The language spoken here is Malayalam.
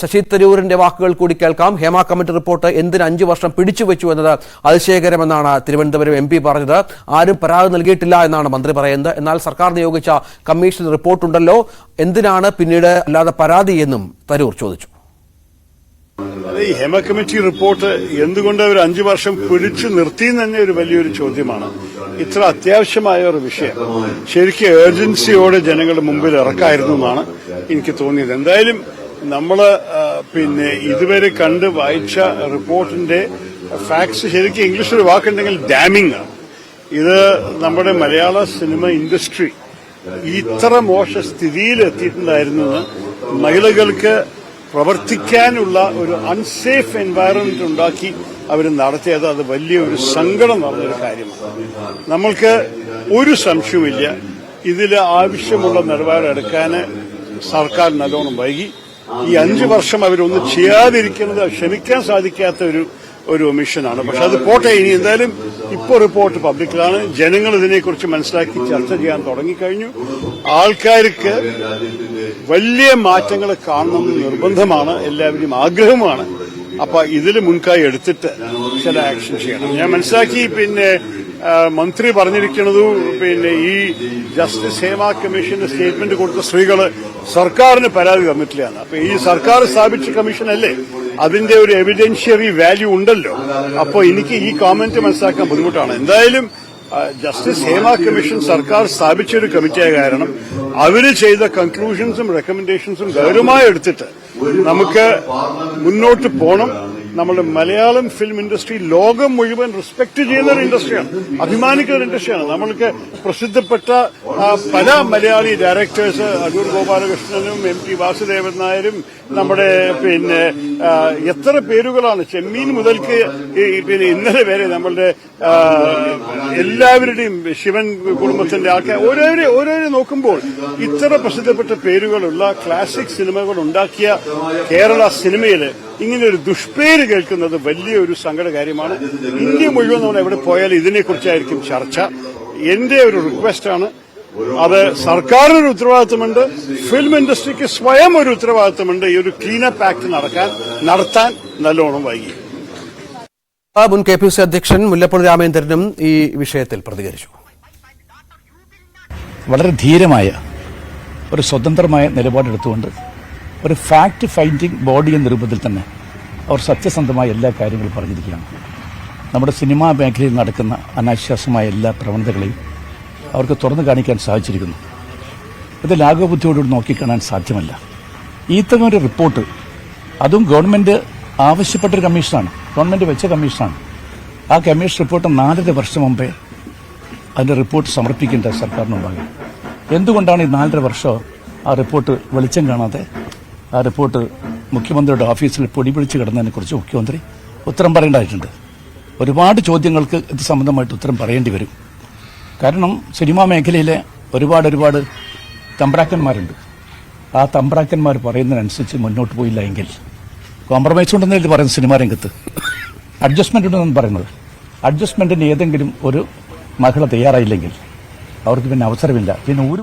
ശശി തരൂരിന്റെ വാക്കുകൾ കൂടി കേൾക്കാം. ഹേമ കമ്മിറ്റി റിപ്പോർട്ട് എന്തിന് അഞ്ചു വർഷം പിടിച്ചു വെച്ചു എന്നത് അതിശയകരമെന്നാണ് തിരുവനന്തപുരം എം പി പറഞ്ഞത്. ആരും പരാതി നൽകിയിട്ടില്ല എന്നാണ് മന്ത്രി പറയുന്നത്. എന്നാൽ സർക്കാർ നിയോഗിച്ച കമ്മീഷൻ റിപ്പോർട്ടുണ്ടല്ലോ. എന്തിനാണ് പിന്നീട് അല്ലാതെ പരാതി എന്നും തരൂർ ചോദിച്ചു. ഈ ഹേമ കമ്മിറ്റി റിപ്പോർട്ട് എന്തുകൊണ്ട് അവർ അഞ്ചു വർഷം പിടിച്ചു നിർത്തി തന്നെ ഒരു വലിയൊരു ചോദ്യമാണ്. ഇത്ര അത്യാവശ്യമായ ഒരു വിഷയം. ശരിക്കും ഏർജൻസിയോടെ ജനങ്ങളുടെ മുമ്പിൽ ഇറക്കായിരുന്നു എന്നാണ് എനിക്ക് തോന്നിയത്. എന്തായാലും നമ്മൾ പിന്നെ ഇതുവരെ കണ്ട് വായിച്ച റിപ്പോർട്ടിന്റെ ഫാക്ട്സ് ശരിക്കും ഇംഗ്ലീഷിൽ ഒരു വാക്കുണ്ടെങ്കിൽ ഡാമിംഗ് ആണ്. ഇത് നമ്മുടെ മലയാള സിനിമ ഇൻഡസ്ട്രി ഇത്ര മോശ സ്ഥിതിയിൽ എത്തിയിട്ടുണ്ടായിരുന്നു എന്ന് മഹിളകൾക്ക് പ്രവർത്തിക്കാനുള്ള ഒരു അൺസേഫ് എൻവയറമെന്റ് ഉണ്ടാക്കി അവർ നടത്തിയത്. അത് വലിയൊരു സങ്കടം നടന്നൊരു കാര്യമാണ്. നമ്മൾക്ക് ഒരു സംശയവുമില്ല. ഇതിൽ ആവശ്യമുള്ള നിലപാടെടുക്കാൻ സർക്കാർ നല്ലോണം വൈകി. ഈ അഞ്ചു വർഷം അവരൊന്നും ചെയ്യാതിരിക്കുന്നത് ക്ഷമിക്കാൻ സാധിക്കാത്ത ഒരു ഒരു മിഷനാണ്. പക്ഷെ അത് പോട്ടെ ഇനി എന്തായാലും ഇപ്പോൾ റിപ്പോർട്ട് പബ്ലിക്കിലാണ്. ജനങ്ങൾ ഇതിനെക്കുറിച്ച് മനസ്സിലാക്കി ചർച്ച ചെയ്യാൻ തുടങ്ങിക്കഴിഞ്ഞു. ആൾക്കാർക്ക് വലിയ മാറ്റങ്ങൾ കാണണം നിർബന്ധമാണ്. എല്ലാവരും ആഗ്രഹമാണ് അപ്പൊ ഇതിൽ മുൻകായി എടുത്തിട്ട് ചില ആക്ഷൻ ചെയ്യണം. ഞാൻ മനസ്സിലാക്കി പിന്നെ മന്ത്രി പറഞ്ഞിരിക്കുന്നത് പിന്നെ ഈ ജസ്റ്റിസ് ഹേമ കമ്മീഷന്റെ സ്റ്റേറ്റ്മെന്റ് കൊടുത്ത സ്ത്രീകൾ സർക്കാരിന് പരാതി തന്നിട്ടില്ല എന്ന് അപ്പൊ ഈ സർക്കാർ സ്ഥാപിച്ച കമ്മീഷനല്ലേ അതിന്റെ ഒരു എവിഡൻഷ്യറി വാല്യൂ ഉണ്ടല്ലോ. അപ്പോൾ എനിക്ക് ഈ കോമന്റ് മനസ്സിലാക്കാൻ ബുദ്ധിമുട്ടാണ്. എന്തായാലും ജസ്റ്റിസ് ഹേമ കമ്മീഷൻ സർക്കാർ സ്ഥാപിച്ച ഒരു കമ്മിറ്റിയായ കാരണം അവർ ചെയ്ത കൺക്ലൂഷൻസും റെക്കമെൻഡേഷൻസും ഗൗരവമായി എടുത്തിട്ട് നമുക്ക് മുന്നോട്ട് പോകണം നമ്മുടെ മലയാളം ഫിലിം ഇൻഡസ്ട്രി ലോകം മുഴുവൻ റെസ്പെക്ട് ചെയ്യുന്ന ഒരു ഇൻഡസ്ട്രിയാണ് അഭിമാനിക്കുന്ന ഒരു ഇൻഡസ്ട്രിയാണ് നമ്മൾക്ക് പ്രസിദ്ധപ്പെട്ട പല മലയാളി ഡയറക്ടേഴ്സ് അടൂർ ഗോപാലകൃഷ്ണനും എം ടി വാസുദേവൻ നായരും നമ്മുടെ പിന്നെ എത്ര പേരുകളാണ് ചെമ്മീൻ മുതൽക്ക് പിന്നെ ഇന്നലെ വരെ നമ്മളുടെ എല്ലാവരുടെയും ശിവൻ കുടുംബത്തിന്റെ ആൾക്കാർ ഓരോരെ ഓരോരെ നോക്കുമ്പോൾ ഇത്ര പ്രസിദ്ധപ്പെട്ട പേരുകളുള്ള ക്ലാസിക് സിനിമകൾ ഉണ്ടാക്കിയ കേരള സിനിമയിൽ ഇങ്ങനെ ഒരു ദുഷ്പേര് കേൾക്കുന്നത് വലിയൊരു സങ്കട കാര്യമാണ് ഇന്ത്യ മുഴുവൻ നമ്മൾ എവിടെ പോയാലും ഇതിനെക്കുറിച്ചായിരിക്കും ചർച്ച. എന്റെ ഒരു റിക്വസ്റ്റാണ്. അത് സർക്കാരിനൊരു ഉത്തരവാദിത്തമുണ്ട്. ഫിലിം ഇൻഡസ്ട്രിക്ക് സ്വയം ഒരു ഉത്തരവാദിത്തമുണ്ട് ഈ ഒരു ക്ലീനപ്പ് ആക്ട് നടക്കാൻ നടത്താൻ നല്ലോണം വൈകി. മുൻ കെ പി സി അധ്യക്ഷൻ മുല്ലപ്പള്ളി രാമേന്ദ്രനും ഈ വിഷയത്തിൽ പ്രതികരിച്ചു. വളരെ ധീരമായ ഒരു സ്വതന്ത്രമായ നിലപാടെടുത്തുകൊണ്ട് ഒരു ഫാക്ട് ഫൈൻഡിങ് ബോഡി എന്ന രൂപത്തിൽ തന്നെ അവർ സത്യസന്ധമായ എല്ലാ കാര്യങ്ങളും പറഞ്ഞിരിക്കുകയാണ്. നമ്മുടെ സിനിമാ മേഖലയിൽ നടക്കുന്ന അനാശ്വാസമായ എല്ലാ പ്രവണതകളെയും അവർക്ക് തുറന്നു കാണിക്കാൻ സാധിച്ചിരിക്കുന്നു. ഇത് ലാഘവബുദ്ധിയോടുകൂടി നോക്കിക്കാണാൻ സാധ്യമല്ല. ഒരു റിപ്പോർട്ട് അതും ഗവൺമെന്റ് ആവശ്യപ്പെട്ടൊരു കമ്മീഷനാണ്. ഗവൺമെന്റ് വെച്ച കമ്മീഷനാണ്. ആ കമ്മീഷൻ റിപ്പോർട്ട് നാലര വർഷം മുമ്പേ അതിന്റെ റിപ്പോർട്ട് സമർപ്പിക്കേണ്ട സർക്കാരിനുണ്ടാകും എന്തുകൊണ്ടാണ് ഈ നാലര വർഷം ആ റിപ്പോർട്ട് വെളിച്ചം കാണാതെ ആ റിപ്പോർട്ട് മുഖ്യമന്ത്രിയുടെ ഓഫീസിൽ പൊടിപിടിച്ച് കിടന്നതിനെക്കുറിച്ച് കിടന്നതിനെ കുറിച്ച് മുഖ്യമന്ത്രി ഉത്തരം പറയേണ്ടതായിട്ടുണ്ട്. ഒരുപാട് ചോദ്യങ്ങൾക്ക് ഇത് സംബന്ധമായിട്ട് ഉത്തരം പറയേണ്ടി വരും. കാരണം സിനിമാ മേഖലയിലെ ഒരുപാട് ഒരുപാട് തമ്പ്രാക്കന്മാരുണ്ട്. ആ തമ്പ്രാക്കന്മാർ പറയുന്നതിനനുസരിച്ച് മുന്നോട്ട് പോയില്ല എങ്കിൽ കോംപ്രമൈസ് ഉണ്ടെന്ന് ഇത് പറയുന്നത് സിനിമാ രംഗത്ത്. അഡ്ജസ്റ്റ്മെന്റ് ഉണ്ടെന്ന് പറയുന്നത്. അഡ്ജസ്റ്റ്മെന്റിന് ഏതെങ്കിലും ഒരു മഹിള തയ്യാറായില്ലെങ്കിൽ അവർക്ക് പിന്നെ അവസരമില്ല. പിന്നെ ഒരു